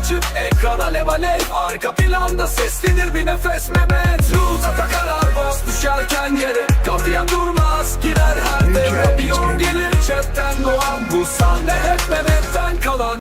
açık ekran alev alev Arka planda seslenir bir nefes Mehmet. Root'a karar bas düşerken yere Kapıya durmaz girer her devre. Bir gelir chatten doğan Bu sahne hep Mehmet'ten kalan.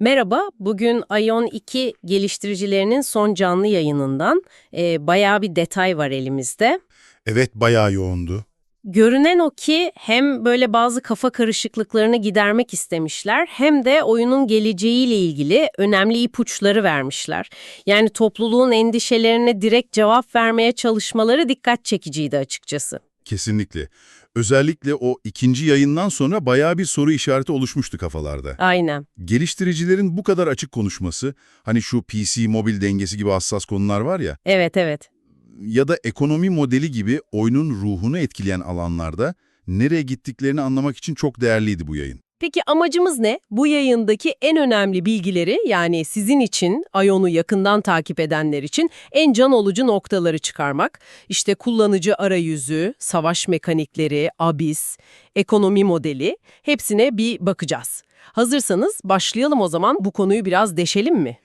Merhaba, bugün Ion 2 geliştiricilerinin son canlı yayınından e, bayağı bir detay var elimizde. Evet bayağı yoğundu. Görünen o ki hem böyle bazı kafa karışıklıklarını gidermek istemişler hem de oyunun geleceğiyle ilgili önemli ipuçları vermişler. Yani topluluğun endişelerine direkt cevap vermeye çalışmaları dikkat çekiciydi açıkçası. Kesinlikle. Özellikle o ikinci yayından sonra bayağı bir soru işareti oluşmuştu kafalarda. Aynen. Geliştiricilerin bu kadar açık konuşması, hani şu PC mobil dengesi gibi hassas konular var ya, Evet evet. Ya da ekonomi modeli gibi oyunun ruhunu etkileyen alanlarda nereye gittiklerini anlamak için çok değerliydi bu yayın. Peki amacımız ne? Bu yayındaki en önemli bilgileri yani sizin için, Ion'u yakından takip edenler için en can olucu noktaları çıkarmak. İşte kullanıcı arayüzü, savaş mekanikleri, abis, ekonomi modeli hepsine bir bakacağız. Hazırsanız başlayalım o zaman bu konuyu biraz deşelim mi?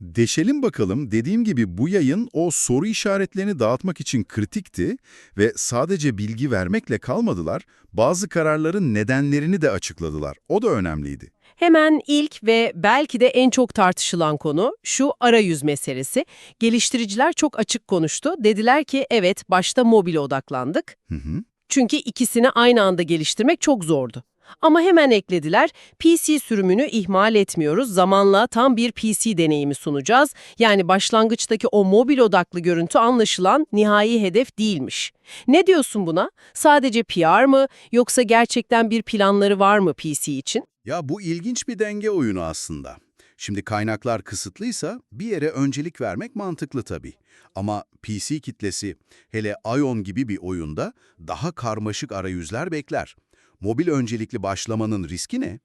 Deşelim bakalım. Dediğim gibi bu yayın o soru işaretlerini dağıtmak için kritikti ve sadece bilgi vermekle kalmadılar, bazı kararların nedenlerini de açıkladılar. O da önemliydi. Hemen ilk ve belki de en çok tartışılan konu şu arayüz meselesi. Geliştiriciler çok açık konuştu. Dediler ki evet başta mobile odaklandık. Hı hı. Çünkü ikisini aynı anda geliştirmek çok zordu. Ama hemen eklediler, PC sürümünü ihmal etmiyoruz, zamanla tam bir PC deneyimi sunacağız. Yani başlangıçtaki o mobil odaklı görüntü anlaşılan nihai hedef değilmiş. Ne diyorsun buna? Sadece PR mı yoksa gerçekten bir planları var mı PC için? Ya bu ilginç bir denge oyunu aslında. Şimdi kaynaklar kısıtlıysa bir yere öncelik vermek mantıklı tabii. Ama PC kitlesi, hele Ion gibi bir oyunda daha karmaşık arayüzler bekler. Mobil öncelikli başlamanın riski ne?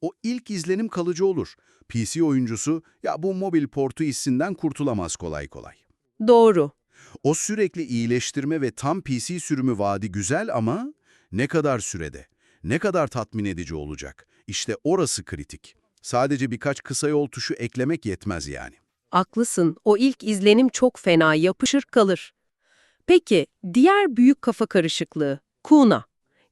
O ilk izlenim kalıcı olur. PC oyuncusu ya bu mobil portu hissinden kurtulamaz kolay kolay. Doğru. O sürekli iyileştirme ve tam PC sürümü vaadi güzel ama ne kadar sürede, ne kadar tatmin edici olacak? İşte orası kritik. Sadece birkaç kısa yol tuşu eklemek yetmez yani. Haklısın, o ilk izlenim çok fena, yapışır kalır. Peki, diğer büyük kafa karışıklığı, Kuna.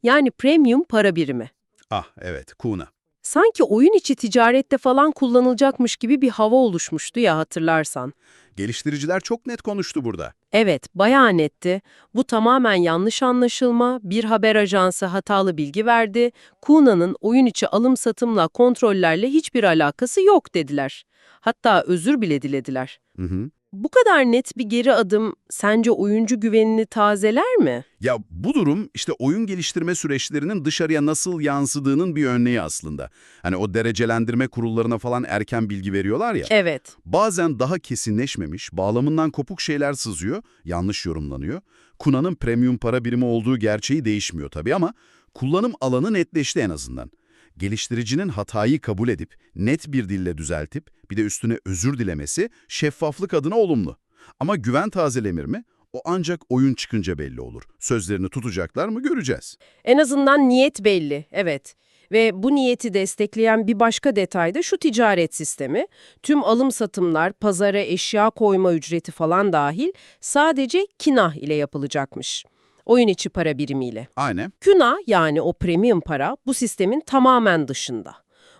Yani premium para birimi. Ah evet, Kuna. Sanki oyun içi ticarette falan kullanılacakmış gibi bir hava oluşmuştu ya hatırlarsan. Geliştiriciler çok net konuştu burada. Evet, bayağı netti. Bu tamamen yanlış anlaşılma, bir haber ajansı hatalı bilgi verdi, Kuna'nın oyun içi alım-satımla, kontrollerle hiçbir alakası yok dediler. Hatta özür bile dilediler. Hı hı. Bu kadar net bir geri adım sence oyuncu güvenini tazeler mi? Ya bu durum işte oyun geliştirme süreçlerinin dışarıya nasıl yansıdığının bir örneği aslında. Hani o derecelendirme kurullarına falan erken bilgi veriyorlar ya. Evet. Bazen daha kesinleşmemiş, bağlamından kopuk şeyler sızıyor, yanlış yorumlanıyor. Kuna'nın premium para birimi olduğu gerçeği değişmiyor tabii ama kullanım alanı netleşti en azından. Geliştiricinin hatayı kabul edip, net bir dille düzeltip, bir de üstüne özür dilemesi şeffaflık adına olumlu. Ama güven tazelemir mi? O ancak oyun çıkınca belli olur. Sözlerini tutacaklar mı göreceğiz. En azından niyet belli, evet. Ve bu niyeti destekleyen bir başka detay da şu ticaret sistemi. Tüm alım-satımlar, pazara eşya koyma ücreti falan dahil sadece kinah ile yapılacakmış. Oyun içi para birimiyle. Aynen. Kuna yani o premium para bu sistemin tamamen dışında.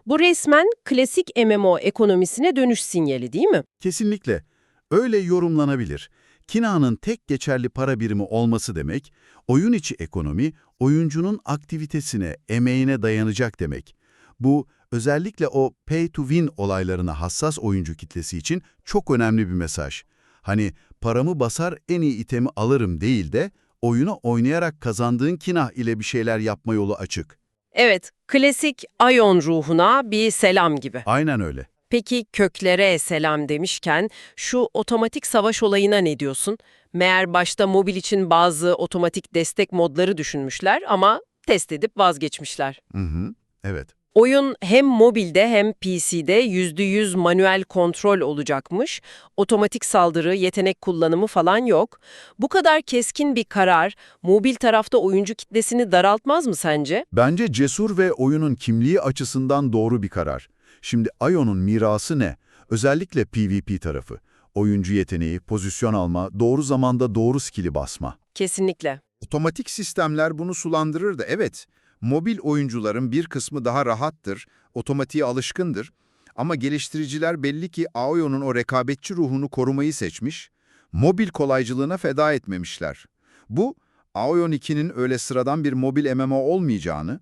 Bu resmen klasik MMO ekonomisine dönüş sinyali değil mi? Kesinlikle. Öyle yorumlanabilir. Kina'nın tek geçerli para birimi olması demek, oyun içi ekonomi, oyuncunun aktivitesine, emeğine dayanacak demek. Bu, özellikle o pay-to-win olaylarına hassas oyuncu kitlesi için çok önemli bir mesaj. Hani paramı basar en iyi itemi alırım değil de, oyunu oynayarak kazandığın kina ile bir şeyler yapma yolu açık. Evet, klasik Ion ruhuna bir selam gibi. Aynen öyle. Peki köklere selam demişken şu otomatik savaş olayına ne diyorsun? Meğer başta mobil için bazı otomatik destek modları düşünmüşler ama test edip vazgeçmişler. Hı hı. Evet. Oyun hem mobilde hem PC'de %100 manuel kontrol olacakmış. Otomatik saldırı, yetenek kullanımı falan yok. Bu kadar keskin bir karar mobil tarafta oyuncu kitlesini daraltmaz mı sence? Bence cesur ve oyunun kimliği açısından doğru bir karar. Şimdi Ion'un mirası ne? Özellikle PvP tarafı. Oyuncu yeteneği, pozisyon alma, doğru zamanda doğru skill'i basma. Kesinlikle. Otomatik sistemler bunu sulandırır da evet, mobil oyuncuların bir kısmı daha rahattır, otomatiğe alışkındır. Ama geliştiriciler belli ki AOYO'nun o rekabetçi ruhunu korumayı seçmiş, mobil kolaycılığına feda etmemişler. Bu, AOYON 2'nin öyle sıradan bir mobil MMO olmayacağını,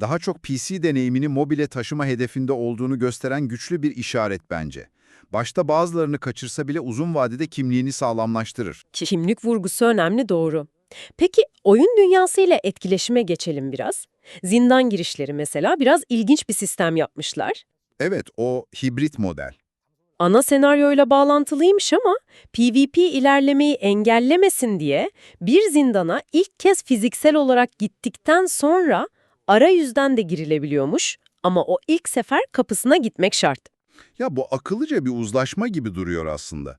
daha çok PC deneyimini mobile taşıma hedefinde olduğunu gösteren güçlü bir işaret bence. Başta bazılarını kaçırsa bile uzun vadede kimliğini sağlamlaştırır. Kimlik vurgusu önemli doğru. Peki oyun dünyası ile etkileşime geçelim biraz. Zindan girişleri mesela biraz ilginç bir sistem yapmışlar. Evet, o hibrit model. Ana senaryoyla bağlantılıymış ama PvP ilerlemeyi engellemesin diye bir zindana ilk kez fiziksel olarak gittikten sonra arayüzden de girilebiliyormuş ama o ilk sefer kapısına gitmek şart. Ya bu akıllıca bir uzlaşma gibi duruyor aslında.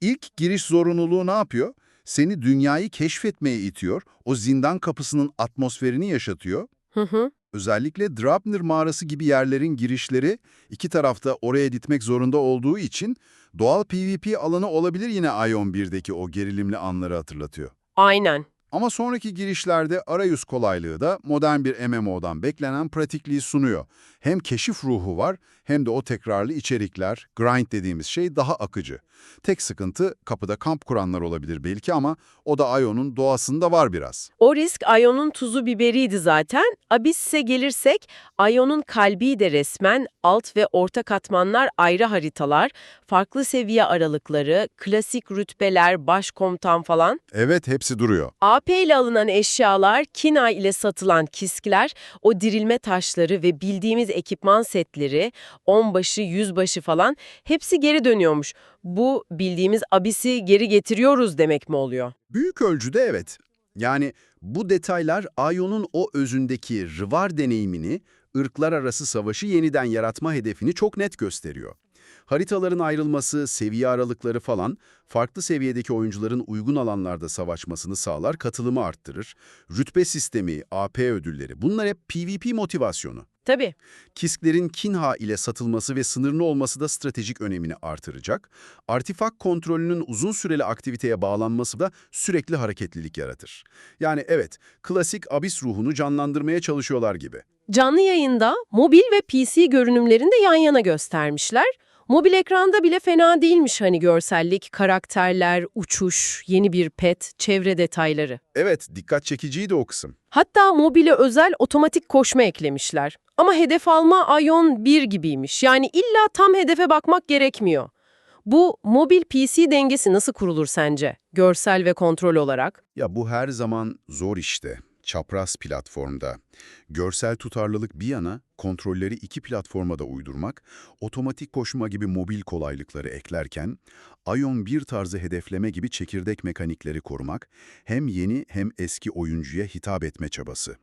İlk giriş zorunluluğu ne yapıyor? Seni dünyayı keşfetmeye itiyor, o zindan kapısının atmosferini yaşatıyor. Hı hı. Özellikle Drapnir mağarası gibi yerlerin girişleri iki tarafta oraya gitmek zorunda olduğu için doğal PvP alanı olabilir yine Ion 1'deki o gerilimli anları hatırlatıyor. Aynen. Ama sonraki girişlerde arayüz kolaylığı da modern bir MMO'dan beklenen pratikliği sunuyor. Hem keşif ruhu var hem de o tekrarlı içerikler, grind dediğimiz şey daha akıcı. Tek sıkıntı kapıda kamp kuranlar olabilir belki ama o da Ion'un doğasında var biraz. O risk Ion'un tuzu biberiydi zaten. Abyss'e gelirsek Ion'un kalbi de resmen alt ve orta katmanlar ayrı haritalar, farklı seviye aralıkları, klasik rütbeler, başkomutan falan. Evet hepsi duruyor. AP ile alınan eşyalar, Kina ile satılan kiskler, o dirilme taşları ve bildiğimiz ekipman setleri, onbaşı, yüzbaşı falan hepsi geri dönüyormuş. Bu bildiğimiz abisi geri getiriyoruz demek mi oluyor? Büyük ölçüde evet. Yani bu detaylar Ion'un o özündeki rıvar deneyimini, ırklar arası savaşı yeniden yaratma hedefini çok net gösteriyor. Haritaların ayrılması, seviye aralıkları falan, farklı seviyedeki oyuncuların uygun alanlarda savaşmasını sağlar, katılımı arttırır. Rütbe sistemi, AP ödülleri bunlar hep PvP motivasyonu. Tabii. Kisklerin Kinha ile satılması ve sınırlı olması da stratejik önemini artıracak. Artifak kontrolünün uzun süreli aktiviteye bağlanması da sürekli hareketlilik yaratır. Yani evet, klasik abis ruhunu canlandırmaya çalışıyorlar gibi. Canlı yayında mobil ve PC görünümlerini de yan yana göstermişler. Mobil ekranda bile fena değilmiş hani görsellik, karakterler, uçuş, yeni bir pet, çevre detayları. Evet, dikkat çekiciydi o kısım. Hatta mobile özel otomatik koşma eklemişler. Ama hedef alma Ion 1 gibiymiş. Yani illa tam hedefe bakmak gerekmiyor. Bu mobil PC dengesi nasıl kurulur sence? Görsel ve kontrol olarak? Ya bu her zaman zor işte. Çapraz platformda. Görsel tutarlılık bir yana, kontrolleri iki platforma da uydurmak, otomatik koşma gibi mobil kolaylıkları eklerken, Ion 1 tarzı hedefleme gibi çekirdek mekanikleri korumak, hem yeni hem eski oyuncuya hitap etme çabası.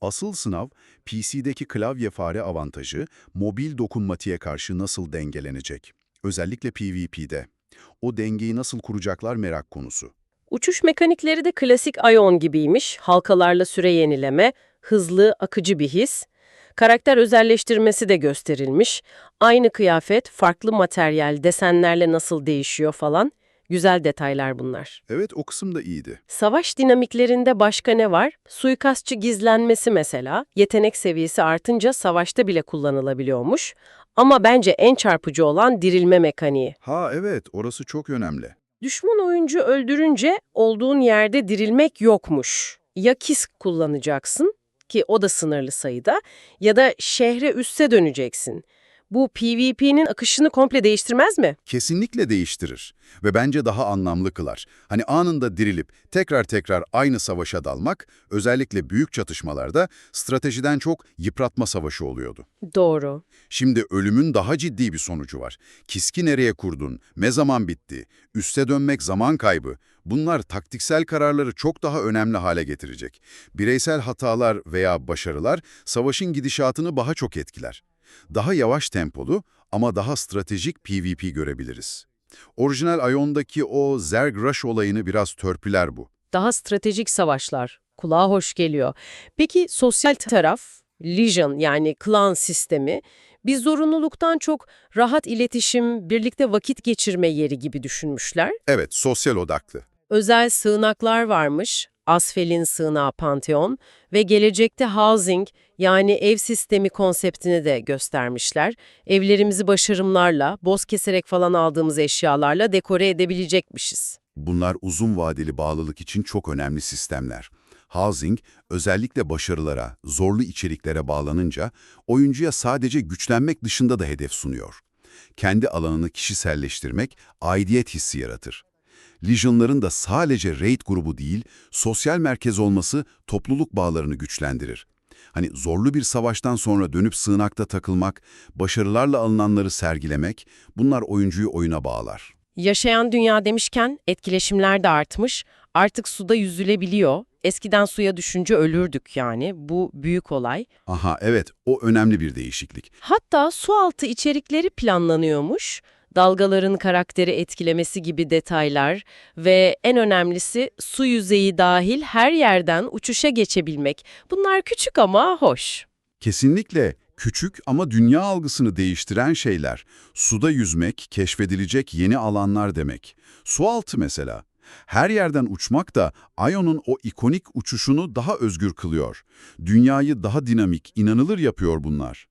Asıl sınav, PC'deki klavye fare avantajı, mobil dokunmatiğe karşı nasıl dengelenecek? Özellikle PvP'de. O dengeyi nasıl kuracaklar merak konusu. Uçuş mekanikleri de klasik Ion gibiymiş. Halkalarla süre yenileme, hızlı, akıcı bir his. Karakter özelleştirmesi de gösterilmiş. Aynı kıyafet, farklı materyal, desenlerle nasıl değişiyor falan. Güzel detaylar bunlar. Evet, o kısım da iyiydi. Savaş dinamiklerinde başka ne var? Suikastçı gizlenmesi mesela. Yetenek seviyesi artınca savaşta bile kullanılabiliyormuş. Ama bence en çarpıcı olan dirilme mekaniği. Ha evet, orası çok önemli. Düşman oyuncu öldürünce olduğun yerde dirilmek yokmuş. Ya kisk kullanacaksın ki o da sınırlı sayıda ya da şehre üste döneceksin. Bu PvP'nin akışını komple değiştirmez mi? Kesinlikle değiştirir ve bence daha anlamlı kılar. Hani anında dirilip tekrar tekrar aynı savaşa dalmak, özellikle büyük çatışmalarda stratejiden çok yıpratma savaşı oluyordu. Doğru. Şimdi ölümün daha ciddi bir sonucu var. Kiski nereye kurdun, ne zaman bitti, üste dönmek zaman kaybı. Bunlar taktiksel kararları çok daha önemli hale getirecek. Bireysel hatalar veya başarılar savaşın gidişatını daha çok etkiler. Daha yavaş tempolu ama daha stratejik PvP görebiliriz. Orijinal Ion'daki o Zerg Rush olayını biraz törpüler bu. Daha stratejik savaşlar. Kulağa hoş geliyor. Peki sosyal taraf, Legion yani klan sistemi Bir zorunluluktan çok rahat iletişim, birlikte vakit geçirme yeri gibi düşünmüşler. Evet, sosyal odaklı. Özel sığınaklar varmış, Asfel'in sığınağı Pantheon ve gelecekte housing yani ev sistemi konseptini de göstermişler. Evlerimizi başarımlarla, boz keserek falan aldığımız eşyalarla dekore edebilecekmişiz. Bunlar uzun vadeli bağlılık için çok önemli sistemler. Housing, özellikle başarılara, zorlu içeriklere bağlanınca oyuncuya sadece güçlenmek dışında da hedef sunuyor. Kendi alanını kişiselleştirmek, aidiyet hissi yaratır. Legion'ların da sadece raid grubu değil, sosyal merkez olması topluluk bağlarını güçlendirir. Hani zorlu bir savaştan sonra dönüp sığınakta takılmak, başarılarla alınanları sergilemek, bunlar oyuncuyu oyuna bağlar. Yaşayan dünya demişken etkileşimler de artmış. Artık suda yüzülebiliyor. Eskiden suya düşünce ölürdük yani. Bu büyük olay. Aha evet, o önemli bir değişiklik. Hatta su altı içerikleri planlanıyormuş. Dalgaların karakteri etkilemesi gibi detaylar ve en önemlisi su yüzeyi dahil her yerden uçuşa geçebilmek. Bunlar küçük ama hoş. Kesinlikle küçük ama dünya algısını değiştiren şeyler. Suda yüzmek, keşfedilecek yeni alanlar demek. Sualtı mesela. Her yerden uçmak da Ion'un o ikonik uçuşunu daha özgür kılıyor. Dünyayı daha dinamik, inanılır yapıyor bunlar.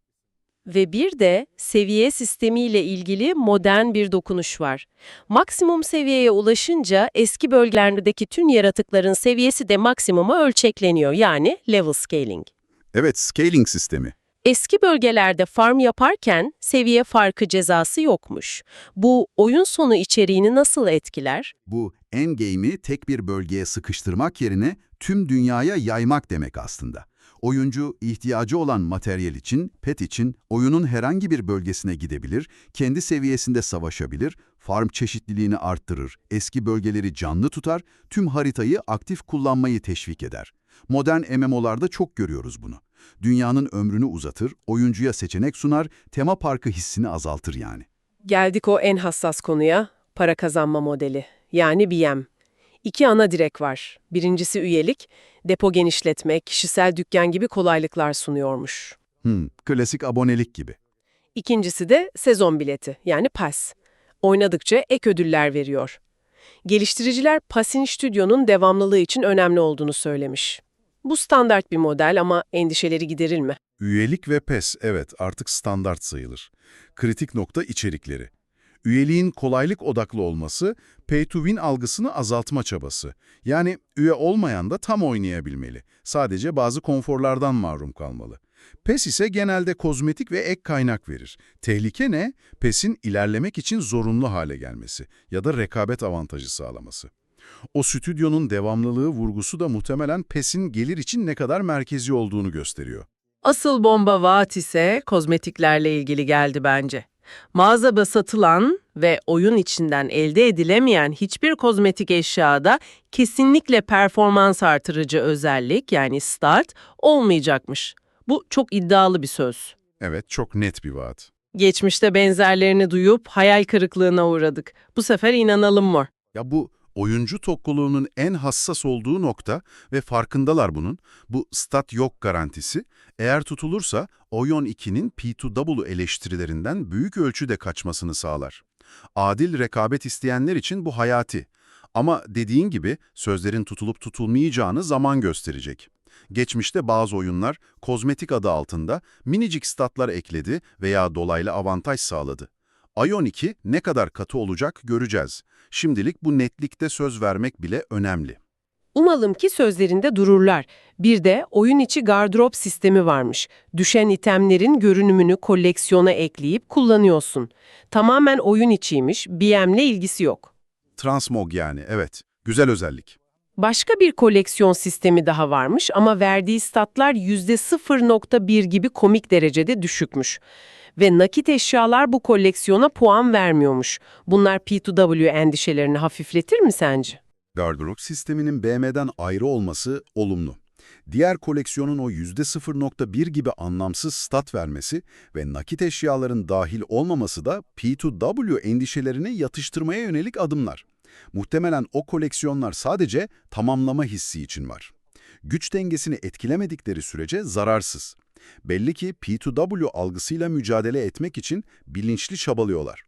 Ve bir de seviye sistemiyle ilgili modern bir dokunuş var. Maksimum seviyeye ulaşınca eski bölgelerdeki tüm yaratıkların seviyesi de maksimuma ölçekleniyor yani level scaling. Evet, scaling sistemi. Eski bölgelerde farm yaparken seviye farkı cezası yokmuş. Bu oyun sonu içeriğini nasıl etkiler? Bu endgame'i tek bir bölgeye sıkıştırmak yerine tüm dünyaya yaymak demek aslında. Oyuncu ihtiyacı olan materyal için, pet için oyunun herhangi bir bölgesine gidebilir, kendi seviyesinde savaşabilir, farm çeşitliliğini arttırır, eski bölgeleri canlı tutar, tüm haritayı aktif kullanmayı teşvik eder. Modern MMO'larda çok görüyoruz bunu. Dünyanın ömrünü uzatır, oyuncuya seçenek sunar, tema parkı hissini azaltır yani. Geldik o en hassas konuya, para kazanma modeli. Yani BM. İki ana direk var. Birincisi üyelik, depo genişletme, kişisel dükkan gibi kolaylıklar sunuyormuş. Hmm, klasik abonelik gibi. İkincisi de sezon bileti, yani PAS. Oynadıkça ek ödüller veriyor. Geliştiriciler PAS'in stüdyonun devamlılığı için önemli olduğunu söylemiş. Bu standart bir model ama endişeleri giderir mi? Üyelik ve PES, evet artık standart sayılır. Kritik nokta içerikleri. Üyeliğin kolaylık odaklı olması, pay to win algısını azaltma çabası. Yani üye olmayan da tam oynayabilmeli. Sadece bazı konforlardan mahrum kalmalı. PES ise genelde kozmetik ve ek kaynak verir. Tehlike ne? PES'in ilerlemek için zorunlu hale gelmesi ya da rekabet avantajı sağlaması. O stüdyonun devamlılığı vurgusu da muhtemelen PES'in gelir için ne kadar merkezi olduğunu gösteriyor. Asıl bomba vaat ise kozmetiklerle ilgili geldi bence. Mağazada satılan ve oyun içinden elde edilemeyen hiçbir kozmetik eşyada kesinlikle performans artırıcı özellik yani start olmayacakmış. Bu çok iddialı bir söz. Evet, çok net bir vaat. Geçmişte benzerlerini duyup hayal kırıklığına uğradık. Bu sefer inanalım mı? Ya bu oyuncu topluluğunun en hassas olduğu nokta ve farkındalar bunun, bu stat yok garantisi, eğer tutulursa Oyon 2'nin P2W eleştirilerinden büyük ölçüde kaçmasını sağlar. Adil rekabet isteyenler için bu hayati. Ama dediğin gibi sözlerin tutulup tutulmayacağını zaman gösterecek. Geçmişte bazı oyunlar kozmetik adı altında minicik statlar ekledi veya dolaylı avantaj sağladı. Ion 2 ne kadar katı olacak göreceğiz. Şimdilik bu netlikte söz vermek bile önemli. Umalım ki sözlerinde dururlar. Bir de oyun içi gardırop sistemi varmış. Düşen itemlerin görünümünü koleksiyona ekleyip kullanıyorsun. Tamamen oyun içiymiş, BM'le ilgisi yok. Transmog yani, evet. Güzel özellik. Başka bir koleksiyon sistemi daha varmış ama verdiği statlar %0.1 gibi komik derecede düşükmüş. Ve nakit eşyalar bu koleksiyona puan vermiyormuş. Bunlar P2W endişelerini hafifletir mi sence? Gardırop sisteminin BM'den ayrı olması olumlu. Diğer koleksiyonun o %0.1 gibi anlamsız stat vermesi ve nakit eşyaların dahil olmaması da P2W endişelerini yatıştırmaya yönelik adımlar. Muhtemelen o koleksiyonlar sadece tamamlama hissi için var. Güç dengesini etkilemedikleri sürece zararsız. Belli ki P2W algısıyla mücadele etmek için bilinçli çabalıyorlar.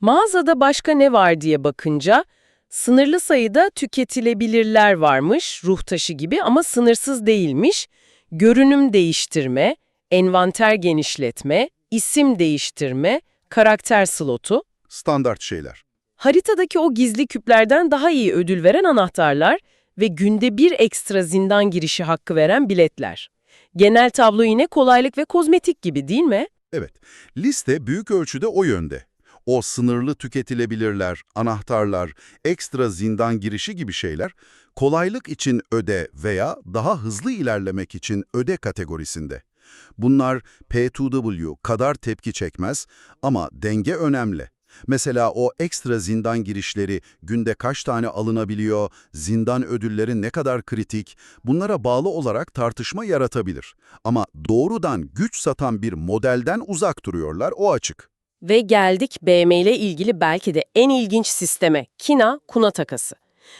Mağazada başka ne var diye bakınca sınırlı sayıda tüketilebilirler varmış, ruh taşı gibi ama sınırsız değilmiş. Görünüm değiştirme, envanter genişletme, isim değiştirme, karakter slotu. Standart şeyler. Haritadaki o gizli küplerden daha iyi ödül veren anahtarlar ve günde bir ekstra zindan girişi hakkı veren biletler. Genel tablo yine kolaylık ve kozmetik gibi değil mi? Evet, liste büyük ölçüde o yönde. O sınırlı tüketilebilirler, anahtarlar, ekstra zindan girişi gibi şeyler, kolaylık için öde veya daha hızlı ilerlemek için öde kategorisinde. Bunlar P2W kadar tepki çekmez ama denge önemli. Mesela o ekstra zindan girişleri günde kaç tane alınabiliyor, zindan ödülleri ne kadar kritik, bunlara bağlı olarak tartışma yaratabilir. Ama doğrudan güç satan bir modelden uzak duruyorlar, o açık. Ve geldik BM ile ilgili belki de en ilginç sisteme, kina kuna takası.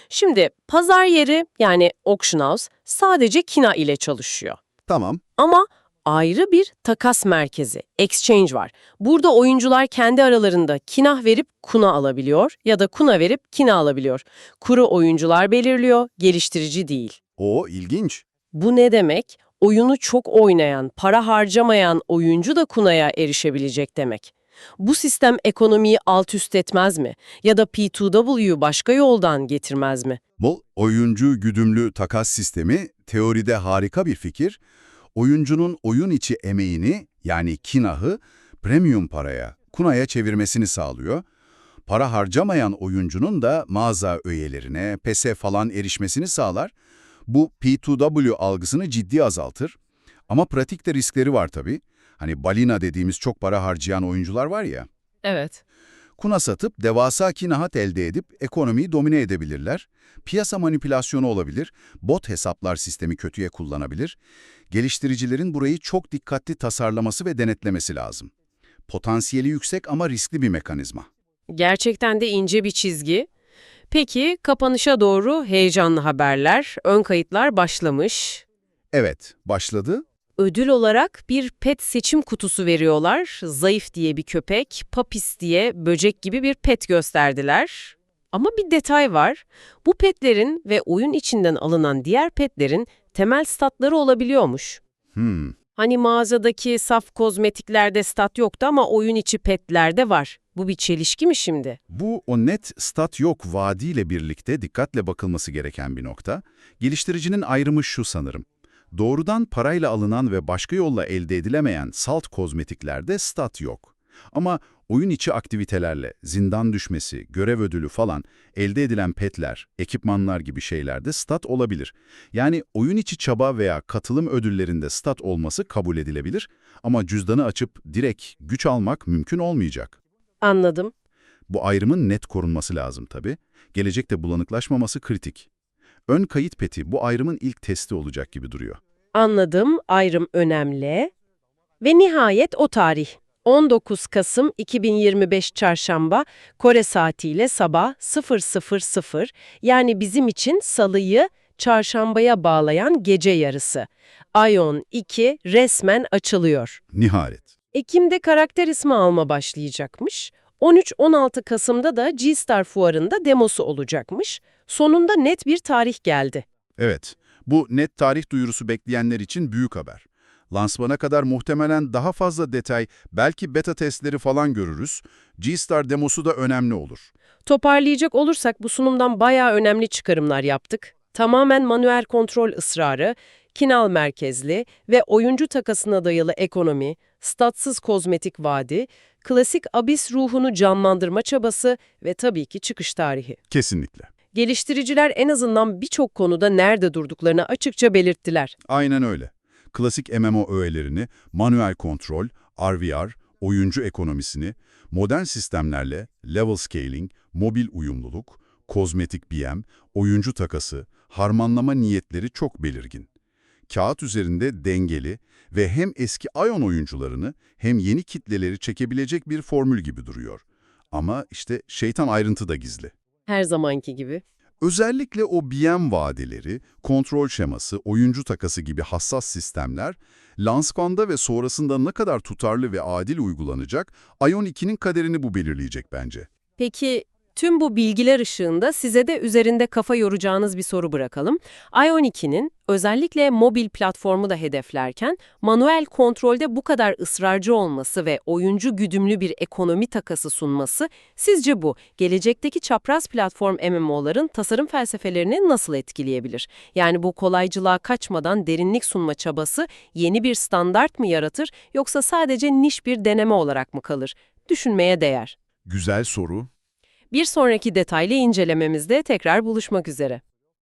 Şimdi pazar yeri yani auction house sadece kina ile çalışıyor. Tamam, Ama ayrı bir takas merkezi, exchange var. Burada oyuncular kendi aralarında kina verip kuna alabiliyor ya da kuna verip kina alabiliyor. Kuru oyuncular belirliyor, geliştirici değil. o ilginç. Bu ne demek? Oyunu çok oynayan, para harcamayan oyuncu da kunaya erişebilecek demek. Bu sistem ekonomiyi alt üst etmez mi? Ya da P2W'yu başka yoldan getirmez mi? Bu oyuncu güdümlü takas sistemi teoride harika bir fikir. Oyuncunun oyun içi emeğini yani kinahı premium paraya, kunaya çevirmesini sağlıyor. Para harcamayan oyuncunun da mağaza üyelerine, PES'e falan erişmesini sağlar. Bu P2W algısını ciddi azaltır. Ama pratikte riskleri var tabii. Hani balina dediğimiz çok para harcayan oyuncular var ya. Evet. Kuna satıp devasa kinahat elde edip ekonomiyi domine edebilirler. Piyasa manipülasyonu olabilir, bot hesaplar sistemi kötüye kullanabilir. Geliştiricilerin burayı çok dikkatli tasarlaması ve denetlemesi lazım. Potansiyeli yüksek ama riskli bir mekanizma. Gerçekten de ince bir çizgi. Peki kapanışa doğru heyecanlı haberler, ön kayıtlar başlamış. Evet, başladı. Ödül olarak bir pet seçim kutusu veriyorlar. Zayıf diye bir köpek, papis diye böcek gibi bir pet gösterdiler. Ama bir detay var. Bu petlerin ve oyun içinden alınan diğer petlerin temel statları olabiliyormuş. Hmm, Hani mağazadaki saf kozmetiklerde stat yoktu ama oyun içi petlerde var. Bu bir çelişki mi şimdi? Bu o net stat yok vaadiyle birlikte dikkatle bakılması gereken bir nokta. Geliştiricinin ayrımı şu sanırım. Doğrudan parayla alınan ve başka yolla elde edilemeyen salt kozmetiklerde stat yok. Ama oyun içi aktivitelerle, zindan düşmesi, görev ödülü falan elde edilen petler, ekipmanlar gibi şeylerde stat olabilir. Yani oyun içi çaba veya katılım ödüllerinde stat olması kabul edilebilir ama cüzdanı açıp direkt güç almak mümkün olmayacak. Anladım. Bu ayrımın net korunması lazım tabii. Gelecekte bulanıklaşmaması kritik. Ön kayıt peti bu ayrımın ilk testi olacak gibi duruyor. Anladım, ayrım önemli. Ve nihayet o tarih. 19 Kasım 2025 Çarşamba Kore saatiyle sabah 00.00 yani bizim için salıyı çarşambaya bağlayan gece yarısı. Ion 2 resmen açılıyor. Nihayet. Ekim'de karakter ismi alma başlayacakmış. 13-16 Kasım'da da G-Star fuarında demosu olacakmış. Sonunda net bir tarih geldi. Evet, bu net tarih duyurusu bekleyenler için büyük haber. Lansmana kadar muhtemelen daha fazla detay, belki beta testleri falan görürüz. G-Star demosu da önemli olur. Toparlayacak olursak bu sunumdan bayağı önemli çıkarımlar yaptık. Tamamen manuel kontrol ısrarı, kinal merkezli ve oyuncu takasına dayalı ekonomi, statsız kozmetik vaadi, klasik abis ruhunu canlandırma çabası ve tabii ki çıkış tarihi. Kesinlikle. Geliştiriciler en azından birçok konuda nerede durduklarını açıkça belirttiler. Aynen öyle. Klasik MMO öğelerini, manuel kontrol, RVR, oyuncu ekonomisini, modern sistemlerle level scaling, mobil uyumluluk, kozmetik BM, oyuncu takası, harmanlama niyetleri çok belirgin. Kağıt üzerinde dengeli ve hem eski Ion oyuncularını hem yeni kitleleri çekebilecek bir formül gibi duruyor. Ama işte şeytan ayrıntı da gizli. Her zamanki gibi. Özellikle o BM vadeleri, kontrol şeması, oyuncu takası gibi hassas sistemler, lansmanda ve sonrasında ne kadar tutarlı ve adil uygulanacak, Ion 2'nin kaderini bu belirleyecek bence. Peki tüm bu bilgiler ışığında size de üzerinde kafa yoracağınız bir soru bırakalım. Ion 2'nin özellikle mobil platformu da hedeflerken manuel kontrolde bu kadar ısrarcı olması ve oyuncu güdümlü bir ekonomi takası sunması sizce bu gelecekteki çapraz platform MMO'ların tasarım felsefelerini nasıl etkileyebilir? Yani bu kolaycılığa kaçmadan derinlik sunma çabası yeni bir standart mı yaratır yoksa sadece niş bir deneme olarak mı kalır? Düşünmeye değer. Güzel soru. Bir sonraki detaylı incelememizde tekrar buluşmak üzere.